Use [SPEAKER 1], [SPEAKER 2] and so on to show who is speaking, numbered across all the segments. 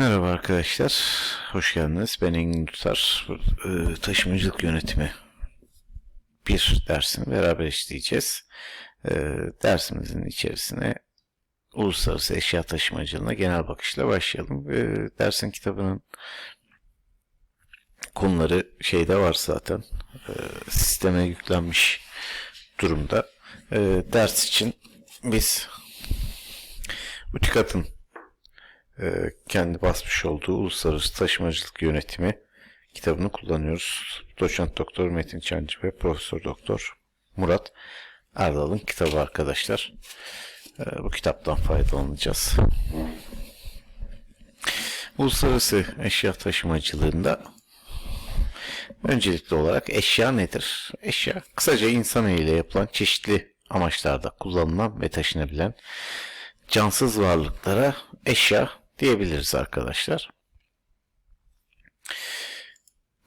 [SPEAKER 1] Merhaba arkadaşlar, hoş geldiniz. Ben Engin Tutar. Ee, Taşımacılık yönetimi bir dersini beraber işleyeceğiz. Ee, Dersimizin içerisine uluslararası eşya taşımacılığına genel bakışla başlayalım. Ee, Dersin kitabının konuları şeyde var zaten. Sisteme yüklenmiş durumda. Ders için biz Utikat'ın e, kendi basmış olduğu Uluslararası Taşımacılık Yönetimi kitabını kullanıyoruz. Doçent Doktor Metin Çancı ve Profesör Doktor Murat Erdal'ın kitabı arkadaşlar. E, Bu kitaptan faydalanacağız. Uluslararası eşya taşımacılığında öncelikli olarak eşya nedir? Eşya kısaca insan eliyle yapılan çeşitli amaçlarda kullanılan ve taşınabilen cansız varlıklara eşya diyebiliriz arkadaşlar.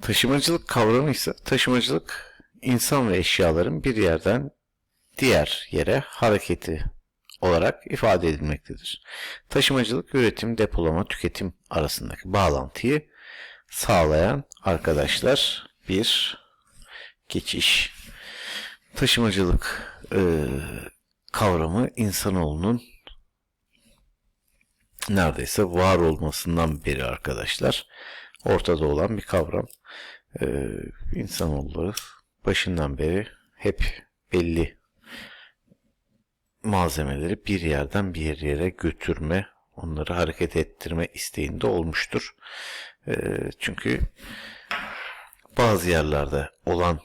[SPEAKER 1] Taşımacılık kavramı ise taşımacılık insan ve eşyaların bir yerden diğer yere hareketi olarak ifade edilmektedir. Taşımacılık üretim, depolama, tüketim arasındaki bağlantıyı sağlayan arkadaşlar bir geçiş. Taşımacılık e, kavramı insanoğlunun neredeyse var olmasından beri arkadaşlar ortada olan bir kavram. Ee, insanoğulları başından beri hep belli malzemeleri bir yerden bir yere götürme, onları hareket ettirme isteğinde olmuştur. Ee, çünkü bazı yerlerde olan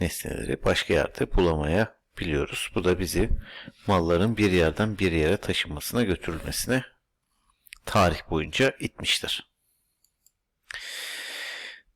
[SPEAKER 1] nesneleri başka yerde bulamaya biliyoruz. Bu da bizi malların bir yerden bir yere taşınmasına götürülmesine tarih boyunca itmiştir.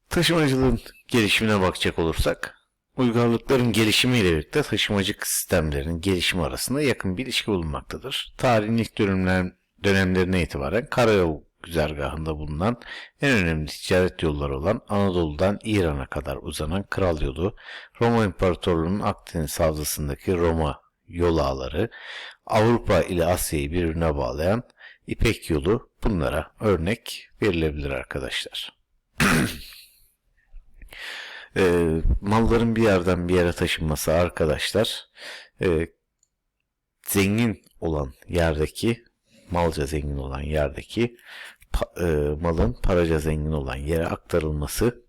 [SPEAKER 1] Taşımacılığın gelişimine bakacak olursak, uygarlıkların gelişimiyle birlikte taşımacılık sistemlerinin gelişimi arasında yakın bir ilişki bulunmaktadır. Tarihin ilk dönemler, dönemlerine itibaren karayolu güzergahında bulunan en önemli ticaret yolları olan Anadolu'dan İran'a kadar uzanan Kral Yolu, Roma İmparatorluğu'nun Akdeniz havzasındaki Roma yol ağları, Avrupa ile Asya'yı birbirine bağlayan İpek yolu bunlara örnek verilebilir arkadaşlar. e, malların bir yerden bir yere taşınması arkadaşlar e, zengin olan yerdeki malca zengin olan yerdeki pa, e, malın paraca zengin olan yere aktarılması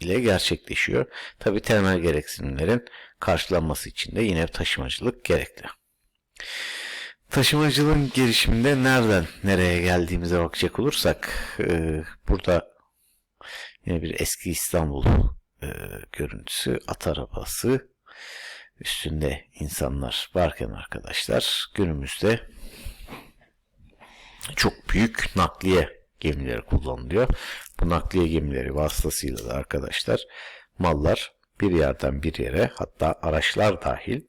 [SPEAKER 1] ile gerçekleşiyor. Tabi temel gereksinimlerin karşılanması için de yine taşımacılık gerekli. Taşımacılığın gelişiminde nereden nereye geldiğimize bakacak olursak e, burada yine bir eski İstanbul e, görüntüsü at arabası üstünde insanlar varken arkadaşlar günümüzde çok büyük nakliye gemileri kullanılıyor. Bu nakliye gemileri vasıtasıyla da arkadaşlar mallar bir yerden bir yere hatta araçlar dahil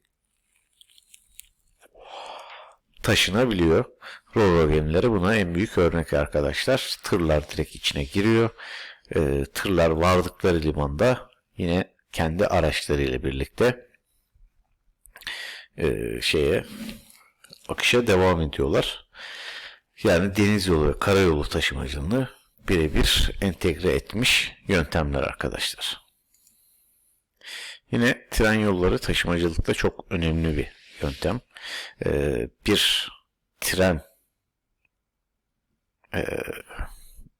[SPEAKER 1] taşınabiliyor. Roro gemileri buna en büyük örnek arkadaşlar. Tırlar direkt içine giriyor. E, tırlar vardıkları limanda yine kendi araçlarıyla birlikte e, şeye akışa devam ediyorlar. Yani deniz yolu karayolu taşımacılığını birebir entegre etmiş yöntemler arkadaşlar. Yine tren yolları taşımacılıkta çok önemli bir yöntem. Ee, bir tren e,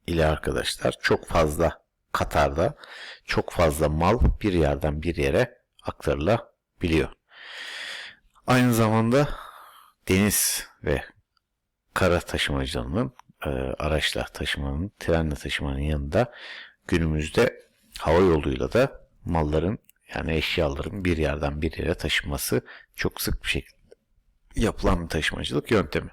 [SPEAKER 1] ile arkadaşlar çok fazla Katar'da çok fazla mal bir yerden bir yere aktarılabiliyor. Aynı zamanda deniz ve kara taşımacılığının e, araçla taşımanın, trenle taşımanın yanında günümüzde hava yoluyla da malların yani eşyaların bir yerden bir yere taşınması çok sık bir şekilde yapılan bir taşımacılık yöntemi.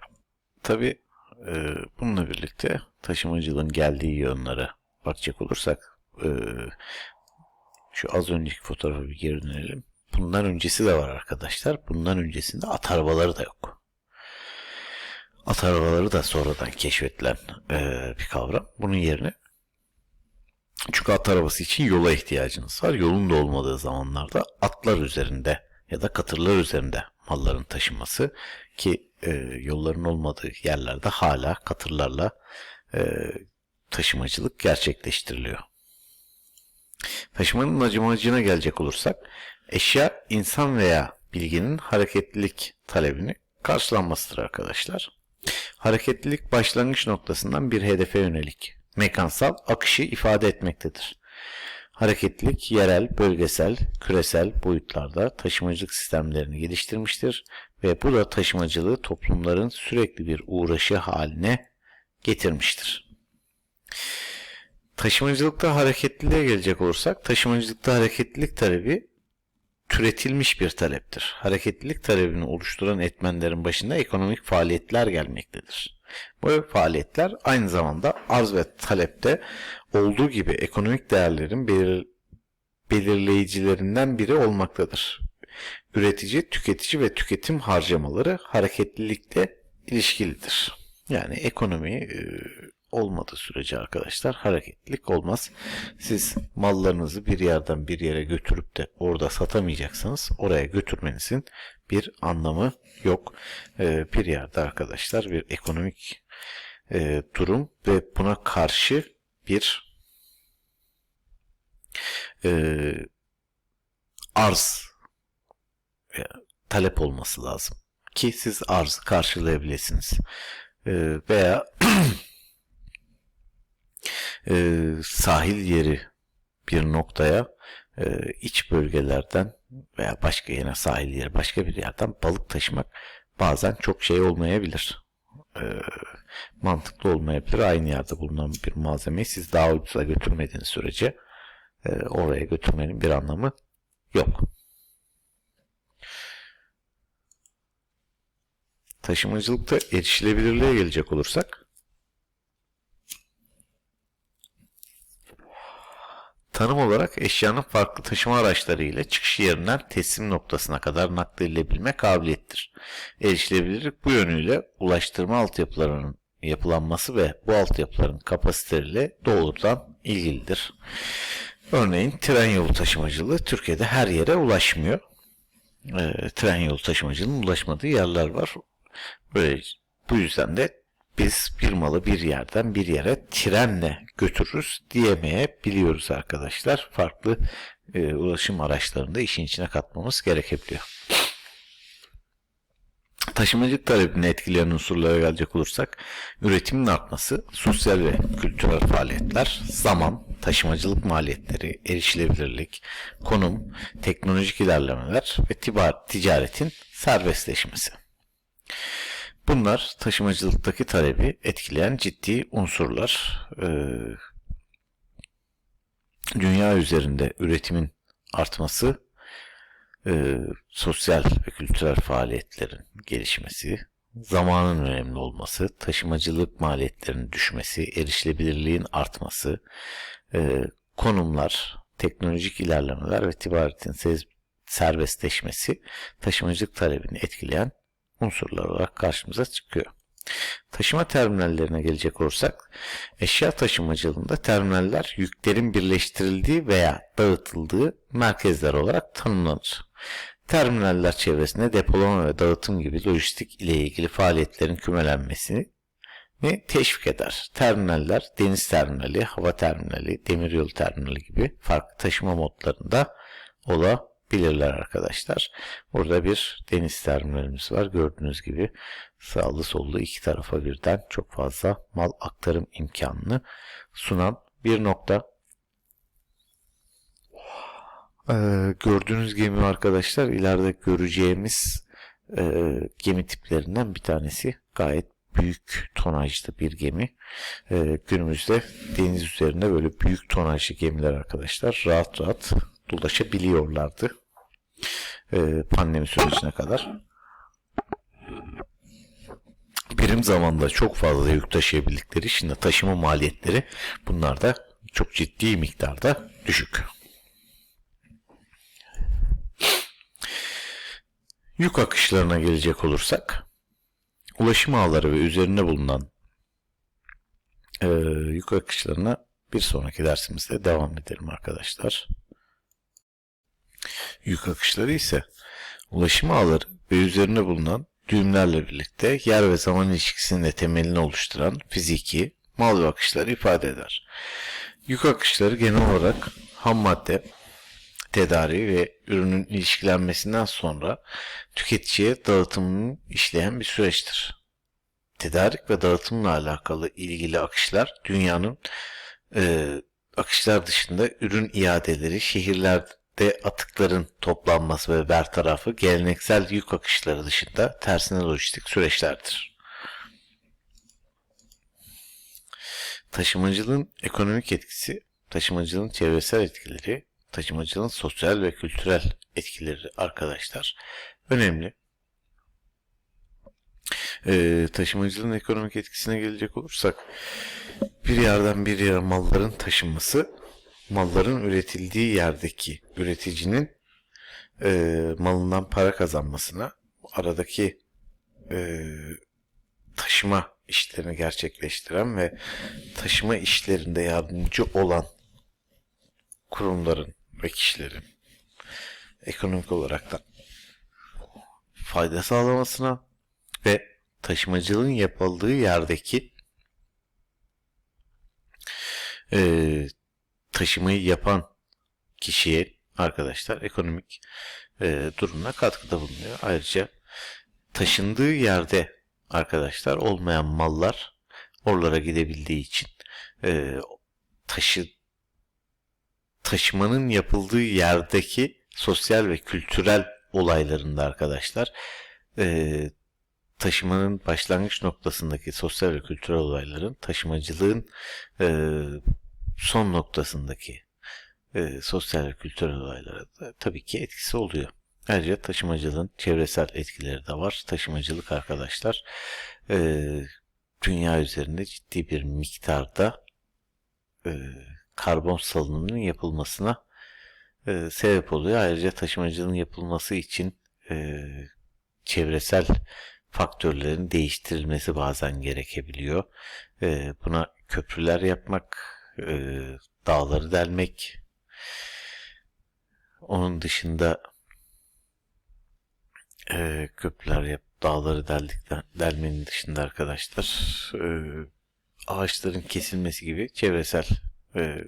[SPEAKER 1] Tabi e, bununla birlikte taşımacılığın geldiği yönlere bakacak olursak e, şu az önceki fotoğrafa bir geri dönelim. Bundan öncesi de var arkadaşlar. Bundan öncesinde at arabaları da yok. At arabaları da sonradan keşfedilen e, bir kavram. Bunun yerine çünkü at arabası için yola ihtiyacınız var. Yolun da olmadığı zamanlarda atlar üzerinde ya da katırlar üzerinde malların taşınması ki e, yolların olmadığı yerlerde hala katırlarla e, taşımacılık gerçekleştiriliyor. Taşımanın acımacına gelecek olursak, eşya insan veya bilginin hareketlilik talebini karşılanmasıdır arkadaşlar. Hareketlilik başlangıç noktasından bir hedefe yönelik mekansal akışı ifade etmektedir. Hareketlilik yerel, bölgesel, küresel boyutlarda taşımacılık sistemlerini geliştirmiştir ve bu da taşımacılığı toplumların sürekli bir uğraşı haline getirmiştir. Taşımacılıkta hareketliliğe gelecek olursak, taşımacılıkta hareketlilik talebi türetilmiş bir taleptir. Hareketlilik talebini oluşturan etmenlerin başında ekonomik faaliyetler gelmektedir. Bu faaliyetler aynı zamanda arz ve talepte olduğu gibi ekonomik değerlerin belir belirleyicilerinden biri olmaktadır. Üretici, tüketici ve tüketim harcamaları hareketlilikle ilişkilidir. Yani ekonomi e, olmadığı sürece arkadaşlar hareketlilik olmaz. Siz mallarınızı bir yerden bir yere götürüp de orada satamayacaksanız oraya götürmenizin bir anlamı yok. Ee, bir yerde arkadaşlar bir ekonomik e, durum ve buna karşı bir e, arz e, talep olması lazım ki siz arz karşılayabilirsiniz. E, veya e, sahil yeri bir noktaya e, iç bölgelerden veya başka yine sahil yeri başka bir yerden balık taşımak bazen çok şey olmayabilir. E, mantıklı olmayabilir. Aynı yerde bulunan bir malzemeyi siz daha ucuza götürmediğiniz sürece e, oraya götürmenin bir anlamı yok. Taşımacılıkta erişilebilirliğe gelecek olursak Tanım olarak eşyanın farklı taşıma araçları ile çıkış yerinden teslim noktasına kadar nakledilebilme kabiliyettir. Erişilebilirlik bu yönüyle ulaştırma altyapılarının yapılanması ve bu altyapıların kapasiteleriyle doğrudan ilgilidir. Örneğin tren yolu taşımacılığı Türkiye'de her yere ulaşmıyor. E, tren yolu taşımacılığının ulaşmadığı yerler var. Böyle, bu yüzden de biz bir malı bir yerden bir yere trenle götürürüz diyemeyebiliyoruz arkadaşlar. Farklı e, ulaşım araçlarını da işin içine katmamız gerekebiliyor. Taşımacılık talebini etkileyen unsurlara gelecek olursak, üretimin artması, sosyal ve kültürel faaliyetler, zaman, taşımacılık maliyetleri, erişilebilirlik, konum, teknolojik ilerlemeler ve ticaretin serbestleşmesi. Bunlar taşımacılıktaki talebi etkileyen ciddi unsurlar. Ee, dünya üzerinde üretimin artması, e, sosyal ve kültürel faaliyetlerin gelişmesi, zamanın önemli olması, taşımacılık maliyetlerinin düşmesi, erişilebilirliğin artması, e, konumlar, teknolojik ilerlemeler ve ticaretin serbestleşmesi taşımacılık talebini etkileyen unsurlar olarak karşımıza çıkıyor. Taşıma terminallerine gelecek olursak, eşya taşımacılığında terminaller yüklerin birleştirildiği veya dağıtıldığı merkezler olarak tanımlanır. Terminaller çevresinde depolama ve dağıtım gibi lojistik ile ilgili faaliyetlerin kümelenmesini teşvik eder. Terminaller deniz terminali, hava terminali, demiryolu terminali gibi farklı taşıma modlarında olabilir bilirler arkadaşlar. Burada bir deniz terminalimiz var. Gördüğünüz gibi sağlı sollu iki tarafa birden çok fazla mal aktarım imkanını sunan bir nokta. Ee, gördüğünüz gemi arkadaşlar ileride göreceğimiz e, gemi tiplerinden bir tanesi. Gayet büyük tonajlı bir gemi. Ee, günümüzde deniz üzerinde böyle büyük tonajlı gemiler arkadaşlar rahat rahat dolaşabiliyorlardı. Ee, pandemi sürecine kadar. Birim zamanda çok fazla yük taşıyabildikleri için taşıma maliyetleri bunlar da çok ciddi miktarda düşük. Yük akışlarına gelecek olursak, ulaşım ağları ve üzerinde bulunan e, yük akışlarına bir sonraki dersimizde devam edelim arkadaşlar. Yük akışları ise ulaşım ağları ve üzerine bulunan düğümlerle birlikte yer ve zaman ilişkisinin de temelini oluşturan fiziki mal ve akışları ifade eder. Yük akışları genel olarak ham madde, tedariği ve ürünün ilişkilenmesinden sonra tüketiciye dağıtımını işleyen bir süreçtir. Tedarik ve dağıtımla alakalı ilgili akışlar dünyanın e, akışlar dışında ürün iadeleri, şehirlerde atıkların toplanması ve bertarafı geleneksel yük akışları dışında tersine lojistik süreçlerdir. Taşımacılığın ekonomik etkisi, taşımacılığın çevresel etkileri, taşımacılığın sosyal ve kültürel etkileri arkadaşlar önemli. Ee, taşımacılığın ekonomik etkisine gelecek olursak bir yerden bir yere malların taşınması malların üretildiği yerdeki üreticinin e, malından para kazanmasına aradaki e, taşıma işlerini gerçekleştiren ve taşıma işlerinde yardımcı olan kurumların ve kişilerin ekonomik olarak da fayda sağlamasına ve taşımacılığın yapıldığı yerdeki e, taşımayı yapan kişiye arkadaşlar ekonomik e, durumuna katkıda bulunuyor. Ayrıca taşındığı yerde arkadaşlar olmayan mallar oralara gidebildiği için e, taşı taşımanın yapıldığı yerdeki sosyal ve kültürel olaylarında arkadaşlar e, taşımanın başlangıç noktasındaki sosyal ve kültürel olayların taşımacılığın e, son noktasındaki e, sosyal ve kültürel olaylara da tabii ki etkisi oluyor. Ayrıca taşımacılığın çevresel etkileri de var. Taşımacılık arkadaşlar e, dünya üzerinde ciddi bir miktarda e, karbon salınımının yapılmasına e, sebep oluyor. Ayrıca taşımacılığın yapılması için e, çevresel faktörlerin değiştirilmesi bazen gerekebiliyor. E, buna köprüler yapmak, e, dağları delmek, onun dışında e, köprüler yap, dağları deldikten, delmenin dışında arkadaşlar e, ağaçların kesilmesi gibi çevresel e,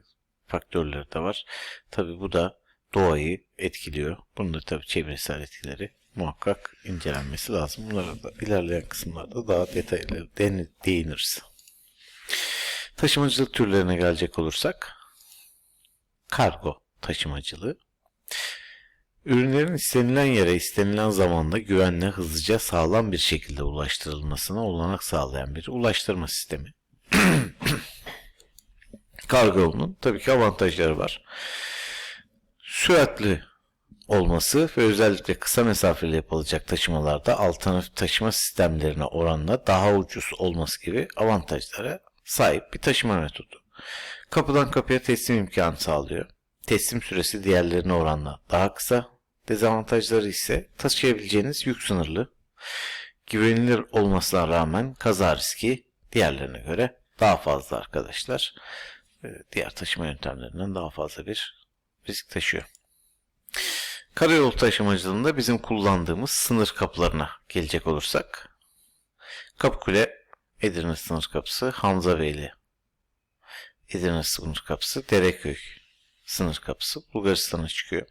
[SPEAKER 1] faktörler de var. Tabi bu da doğayı etkiliyor. Bunun da tabi çevresel etkileri muhakkak incelenmesi lazım. Bunlara da ilerleyen kısımlarda daha detaylı değiniriz. Taşımacılık türlerine gelecek olursak kargo taşımacılığı Ürünlerin istenilen yere istenilen zamanda güvenle, hızlıca, sağlam bir şekilde ulaştırılmasına olanak sağlayan bir ulaştırma sistemi. Kargo yolunun tabii ki avantajları var. Süratli olması ve özellikle kısa mesafeli yapılacak taşımalarda alternatif taşıma sistemlerine oranla daha ucuz olması gibi avantajlara sahip bir taşıma metodu. Kapıdan kapıya teslim imkanı sağlıyor. Teslim süresi diğerlerine oranla daha kısa. Dezavantajları ise taşıyabileceğiniz yük sınırlı. Güvenilir olmasına rağmen kaza riski diğerlerine göre daha fazla arkadaşlar. Ee, diğer taşıma yöntemlerinden daha fazla bir risk taşıyor. Karayolu taşımacılığında bizim kullandığımız sınır kapılarına gelecek olursak. Kapıkule Edirne sınır kapısı, Hamzabeyli Edirne sınır kapısı, Dereköy sınır kapısı Bulgaristan'a çıkıyor.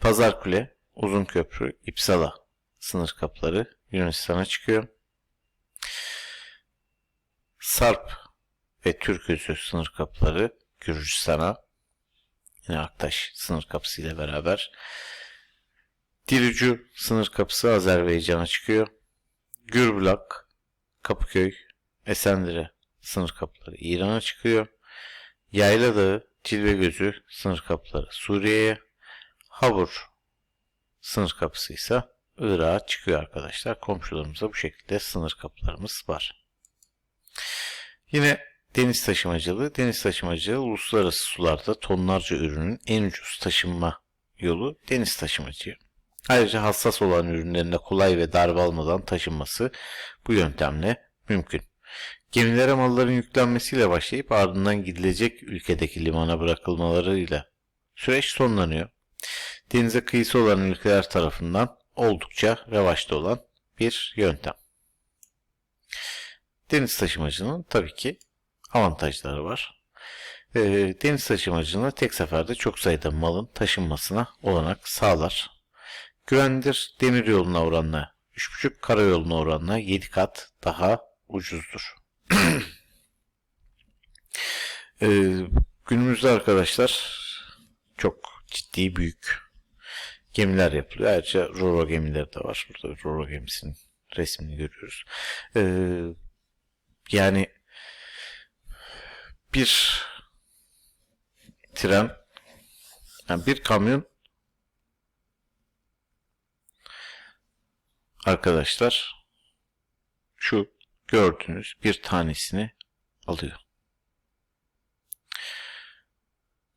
[SPEAKER 1] Pazarkule, Uzunköprü, İpsala sınır kapıları Yunanistan'a çıkıyor. Sarp ve Türküzü sınır kapıları Gürcistan'a yine Aktaş sınır kapısı ile beraber Diricu sınır kapısı Azerbaycan'a çıkıyor. Gürbülak, Kapıköy, Esendire sınır kapıları İran'a çıkıyor. Yayla Dağı, Cilve Gözü sınır kapıları Suriye'ye. Habur sınır kapısı ise Irak'a çıkıyor arkadaşlar. Komşularımıza bu şekilde sınır kapılarımız var. Yine deniz taşımacılığı. Deniz taşımacılığı uluslararası sularda tonlarca ürünün en ucuz taşınma yolu deniz taşımacılığı. Ayrıca hassas olan ürünlerine kolay ve darbe almadan taşınması bu yöntemle mümkün. Gemilere malların yüklenmesiyle başlayıp ardından gidilecek ülkedeki limana bırakılmalarıyla süreç sonlanıyor. Denize kıyısı olan ülkeler tarafından oldukça revaçta olan bir yöntem. Deniz taşımacının tabii ki avantajları var. Ee, deniz taşımacılığı tek seferde çok sayıda malın taşınmasına olanak sağlar. Güvenlidir. Demir yoluna oranla 3,5 karayoluna oranla 7 kat daha ucuzdur. Ee, günümüzde arkadaşlar çok ciddi büyük gemiler yapılıyor. Ayrıca Roro gemileri de var. Burada Roro gemisinin resmini görüyoruz. Ee, yani bir tren yani bir kamyon arkadaşlar şu gördüğünüz bir tanesini alıyor.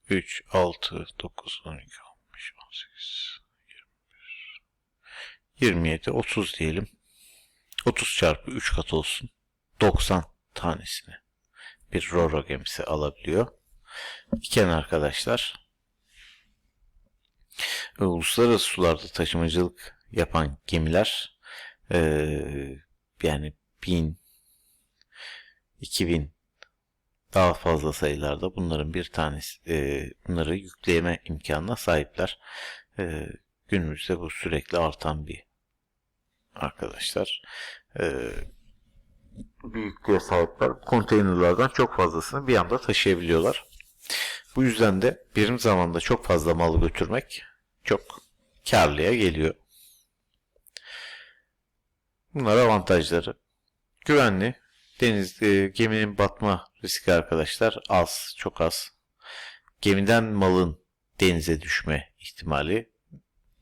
[SPEAKER 1] 3, 6, 9, 12, 15, 18, 21, 27, 30 diyelim. 30 çarpı 3 kat olsun. 90 tanesini bir Roro gemisi alabiliyor. İken arkadaşlar uluslararası sularda taşımacılık yapan gemiler eee, yani 1000 2000 daha fazla sayılarda bunların bir tanesi eee, bunları yükleme imkanına sahipler. Eee, günümüzde bu sürekli artan bir arkadaşlar. Eee büyüklüğe sahipler konteynerlardan çok fazlasını bir anda taşıyabiliyorlar. Bu yüzden de birim zamanda çok fazla mal götürmek çok karlıya geliyor. Bunlar avantajları. Güvenli. Deniz e, geminin batma riski arkadaşlar az, çok az. Gemiden malın denize düşme ihtimali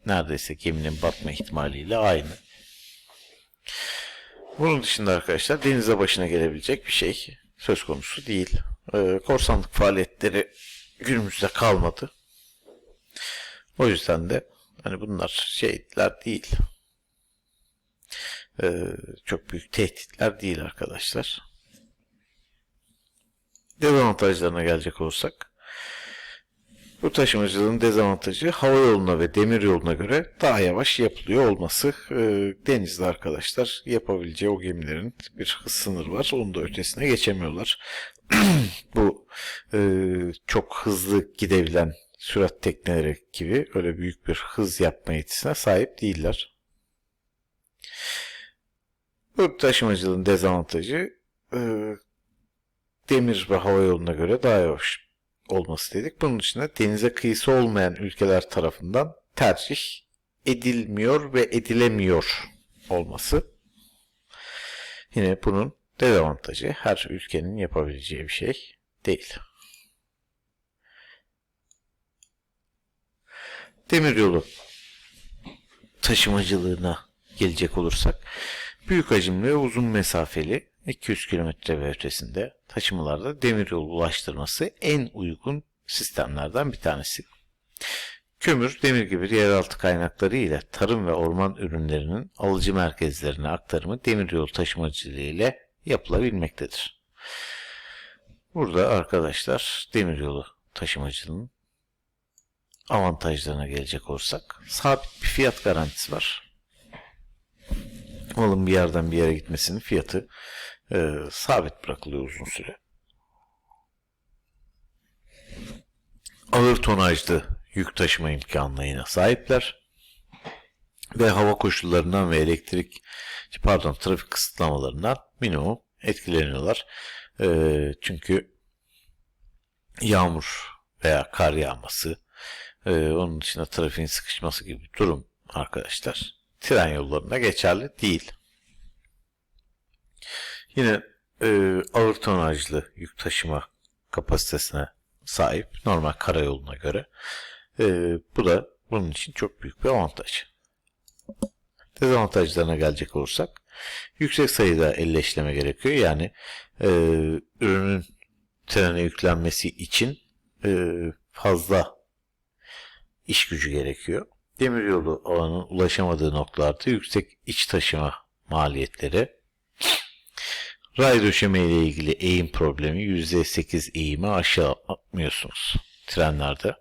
[SPEAKER 1] neredeyse geminin batma ihtimaliyle aynı. Bunun dışında arkadaşlar denize başına gelebilecek bir şey söz konusu değil. Ee, korsanlık faaliyetleri günümüzde kalmadı. O yüzden de hani bunlar şeyler değil. Ee, çok büyük tehditler değil arkadaşlar. Dezavantajlarına gelecek olursak bu taşımacılığın dezavantajı hava yoluna ve demir yoluna göre daha yavaş yapılıyor olması. Ee, denizde arkadaşlar yapabileceği o gemilerin bir hız sınırı var. Onun da ötesine geçemiyorlar. Bu e, çok hızlı gidebilen sürat tekneleri gibi öyle büyük bir hız yapma yetisine sahip değiller. Bu taşımacılığın dezavantajı e, demir ve hava yoluna göre daha yavaş olması dedik. Bunun dışında denize kıyısı olmayan ülkeler tarafından tercih edilmiyor ve edilemiyor olması. Yine bunun dezavantajı her ülkenin yapabileceği bir şey değil. Demiryolu taşımacılığına gelecek olursak büyük hacimli ve uzun mesafeli 200 kilometre ve ötesinde taşımalarda demiryolu ulaştırması en uygun sistemlerden bir tanesi. Kömür, demir gibi yeraltı kaynakları ile tarım ve orman ürünlerinin alıcı merkezlerine aktarımı demiryolu taşımacılığı ile yapılabilmektedir. Burada arkadaşlar demiryolu taşımacılığının avantajlarına gelecek olursak sabit bir fiyat garantisi var. Malın bir yerden bir yere gitmesinin fiyatı e, sabit bırakılıyor uzun süre. Ağır tonajlı yük taşıma imkanına yine sahipler. Ve hava koşullarından ve elektrik pardon trafik kısıtlamalarından minimum etkileniyorlar. E, çünkü yağmur veya kar yağması e, onun dışında trafiğin sıkışması gibi bir durum arkadaşlar tren yollarında geçerli değil. Yine e, ağır tonajlı yük taşıma kapasitesine sahip normal karayoluna göre. E, bu da bunun için çok büyük bir avantaj. Dezavantajlarına gelecek olursak yüksek sayıda elle işleme gerekiyor. Yani e, ürünün trene yüklenmesi için e, fazla iş gücü gerekiyor. Demiryolu alanın ulaşamadığı noktalarda yüksek iç taşıma maliyetleri, ray döşeme ile ilgili eğim problemi %8 eğimi aşağı atmıyorsunuz trenlerde.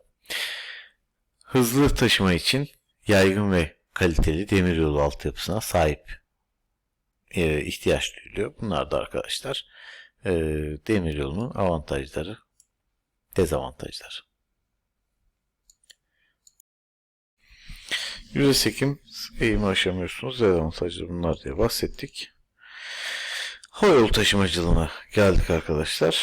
[SPEAKER 1] Hızlı taşıma için yaygın ve kaliteli demiryolu altyapısına sahip e, ihtiyaç duyuluyor. Bunlar da arkadaşlar e, demiryolunun avantajları, dezavantajları. Yüzey ekim eğimi aşamıyorsunuz. Dezavantajları bunlar diye bahsettik. Havayolu taşımacılığına geldik arkadaşlar.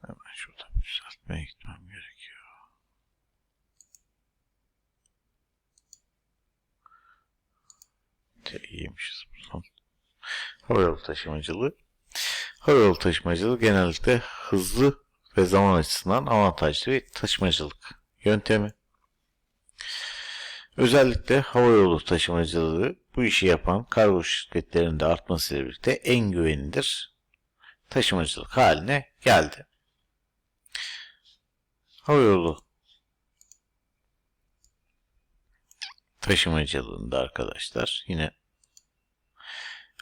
[SPEAKER 1] Hemen şuradan düzeltmeye gitmem gerekiyor. De iyiymişiz. Havayolu taşımacılığı. Havayolu taşımacılığı genellikle hızlı ve zaman açısından avantajlı bir taşımacılık yöntemi. Özellikle havayolu taşımacılığı bu işi yapan kargo şirketlerinin de artmasıyla birlikte en güvenilir taşımacılık haline geldi. Havayolu taşımacılığında arkadaşlar yine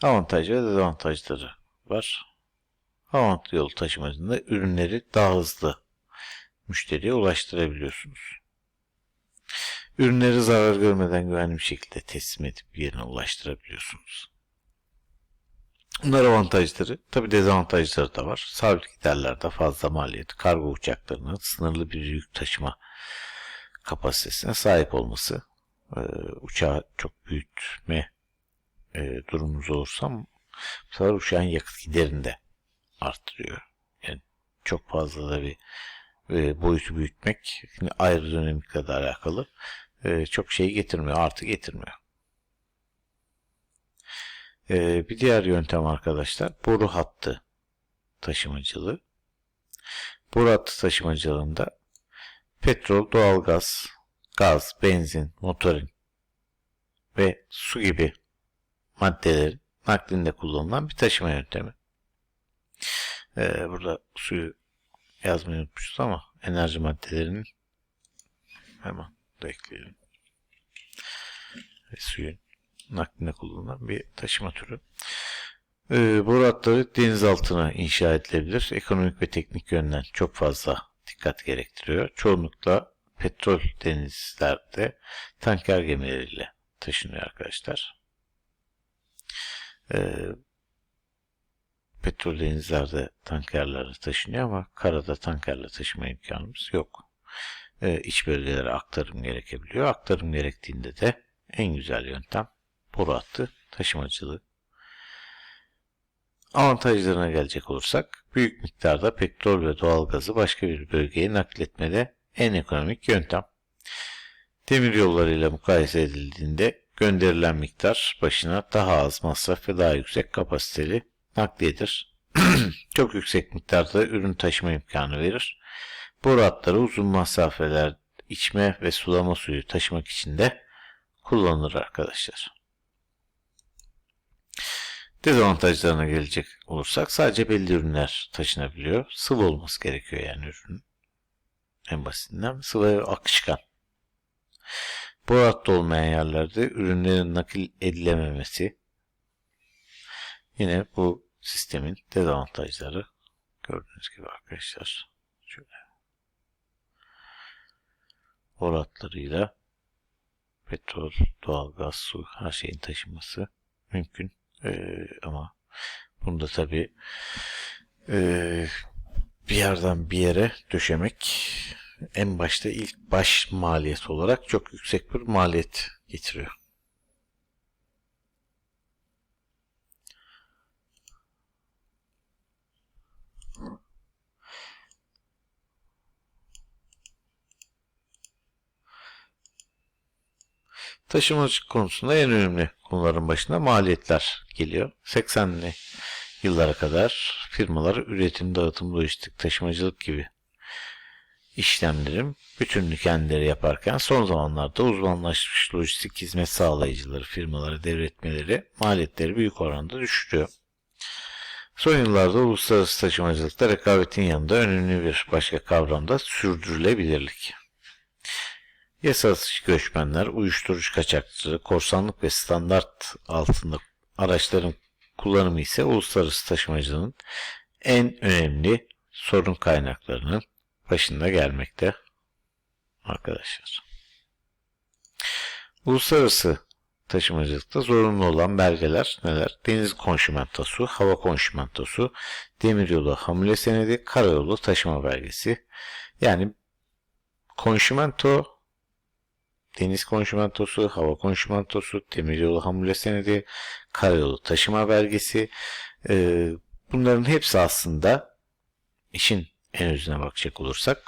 [SPEAKER 1] avantaj ve dezavantajları var. Havayolu yolu taşımacılığında ürünleri daha hızlı müşteriye ulaştırabiliyorsunuz. Ürünleri zarar görmeden güvenli bir şekilde teslim edip yerine ulaştırabiliyorsunuz. Bunlar avantajları. Tabi dezavantajları da var. Sabit giderlerde fazla maliyet, kargo uçaklarının sınırlı bir yük taşıma kapasitesine sahip olması, uçağı çok büyütme e, durumumuz olursa bu sefer uçağın yakıt giderini de arttırıyor. Yani çok fazla da bir e, boyutu büyütmek yine ayrı dönemlikle de alakalı e, çok şey getirmiyor, artı getirmiyor. E, bir diğer yöntem arkadaşlar boru hattı taşımacılığı. Boru hattı taşımacılığında petrol, doğalgaz, gaz, benzin, motorin ve su gibi maddelerin naklinde kullanılan bir taşıma yöntemi. Ee, burada suyu yazmayı unutmuşuz ama enerji maddelerinin hemen da. Ve suyun naklinde kullanılan bir taşıma türü. Ee, boru hatları inşa edilebilir. Ekonomik ve teknik yönden çok fazla dikkat gerektiriyor. Çoğunlukla petrol denizlerde tanker gemileriyle taşınıyor arkadaşlar. Ee, petrol denizlerde tankerlerle taşınıyor ama karada tankerle taşıma imkanımız yok. Ee, iç bölgelere aktarım gerekebiliyor. Aktarım gerektiğinde de en güzel yöntem boru hattı taşımacılığı. Avantajlarına gelecek olursak büyük miktarda petrol ve doğalgazı başka bir bölgeye nakletmede en ekonomik yöntem. Demir yollarıyla mukayese edildiğinde gönderilen miktar başına daha az masraf ve daha yüksek kapasiteli nakliyedir. Çok yüksek miktarda ürün taşıma imkanı verir. Boru hatları uzun mesafeler içme ve sulama suyu taşımak için de kullanılır arkadaşlar. Dezavantajlarına gelecek olursak sadece belli ürünler taşınabiliyor. Sıvı olması gerekiyor yani ürün. En basitinden sıvı akışkan. Boru hattı olmayan yerlerde ürünlerin nakil edilememesi yine bu sistemin dezavantajları gördüğünüz gibi arkadaşlar. Şöyle boru hatlarıyla petrol, doğalgaz, su her şeyin taşınması mümkün. Ee, ama bunda tabi e, bir yerden bir yere döşemek en başta ilk baş maliyet olarak çok yüksek bir maliyet getiriyor. Taşımacılık konusunda en önemli konuların başında maliyetler geliyor. 80'li yıllara kadar firmalar üretim, dağıtım, lojistik, taşımacılık gibi işlemlerin bütününü kendileri yaparken son zamanlarda uzmanlaşmış lojistik hizmet sağlayıcıları firmaları devretmeleri maliyetleri büyük oranda düşürüyor. Son yıllarda uluslararası taşımacılıkta rekabetin yanında önemli bir başka kavram da sürdürülebilirlik. Yasasız göçmenler, uyuşturucu kaçakçılığı, korsanlık ve standart altında araçların kullanımı ise uluslararası taşımacılığın en önemli sorun kaynaklarının başında gelmekte arkadaşlar. Uluslararası taşımacılıkta zorunlu olan belgeler neler? Deniz konşimentosu, hava konşimentosu, demiryolu hamle senedi, karayolu taşıma belgesi. Yani konşimento, deniz konşimentosu, hava konşimentosu, demiryolu hamle senedi, karayolu taşıma belgesi. Ee, bunların hepsi aslında işin en özüne bakacak olursak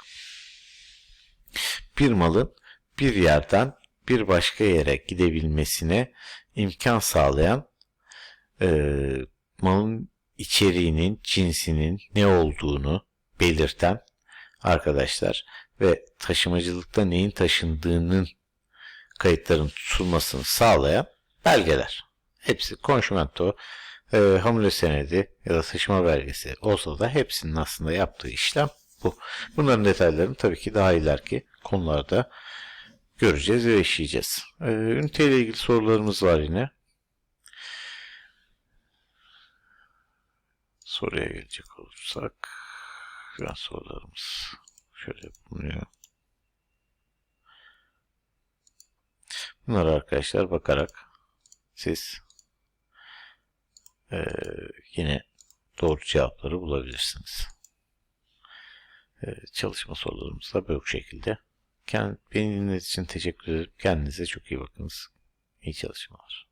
[SPEAKER 1] bir malın bir yerden bir başka yere gidebilmesine imkan sağlayan e, malın içeriğinin, cinsinin ne olduğunu belirten arkadaşlar ve taşımacılıkta neyin taşındığının kayıtların tutulmasını sağlayan belgeler. Hepsi konşimento, e, hamle senedi ya da taşıma belgesi olsa da hepsinin aslında yaptığı işlem bu. Bunların detaylarını tabii ki daha ileriki konularda göreceğiz ve işleyeceğiz. Ee, üniteyle ilgili sorularımız var yine. Soruya gelecek olursak an sorularımız şöyle bulunuyor. Bunları arkadaşlar bakarak siz e, yine doğru cevapları bulabilirsiniz. E, çalışma sorularımız da bu şekilde. Kend, beni dinlediğiniz için teşekkür ederim. Kendinize çok iyi bakınız. İyi çalışmalar.